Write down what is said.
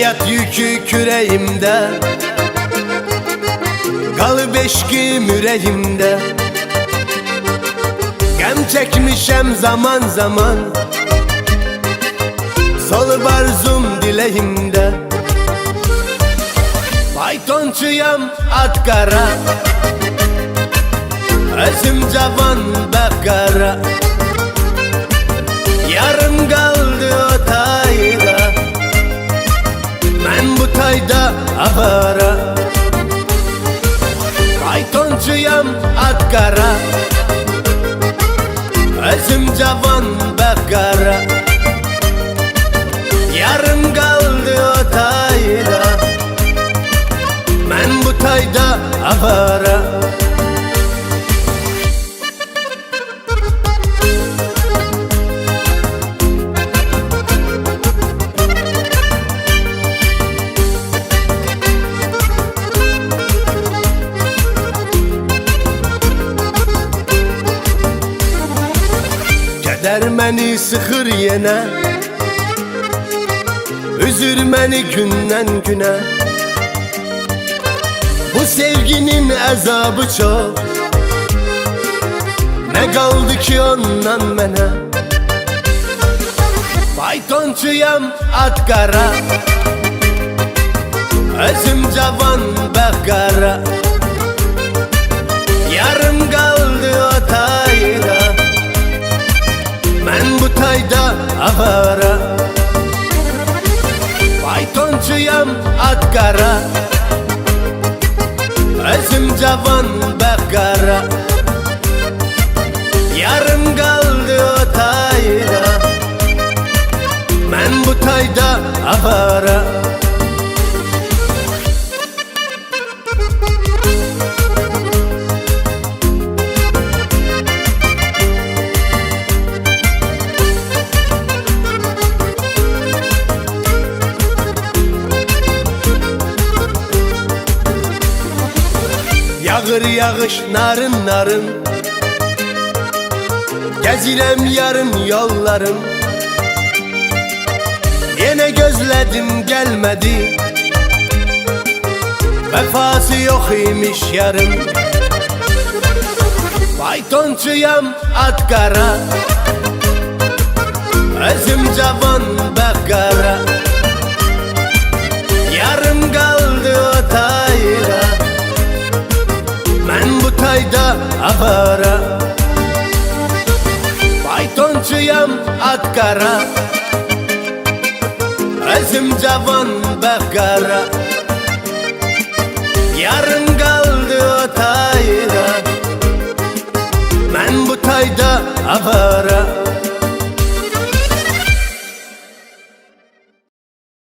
Hayat yükü küreğimde. Kalı beşkim yüreğimde. Gem çekmişem zaman zaman. Solu barzum dileğimde. Faytonçuyam at kara. Özüm cavan bakara Faytonçuyam at kara Özüm cavan bakara Yarım kaldı o tayda. Ben bu tayda avara Keder beni sıkır yine Üzür beni günden güne Bu sevginin azabı çok Ne kaldı ki ondan mene Faytonçuyam at kara Özüm cavan bakara Yarım tayda avara Faytonçuyam at kara Özüm Yağır yağış narın narın. Gezirem yarın yollarım. Yine gözledim gelmedi. Vefası yok imiş yarın. Faytonçuyam at kara. Özüm cavan para Faytonchiyam atkara O'zim javon bag'ara Yarim galdi o'tayda Men bu toyda avara.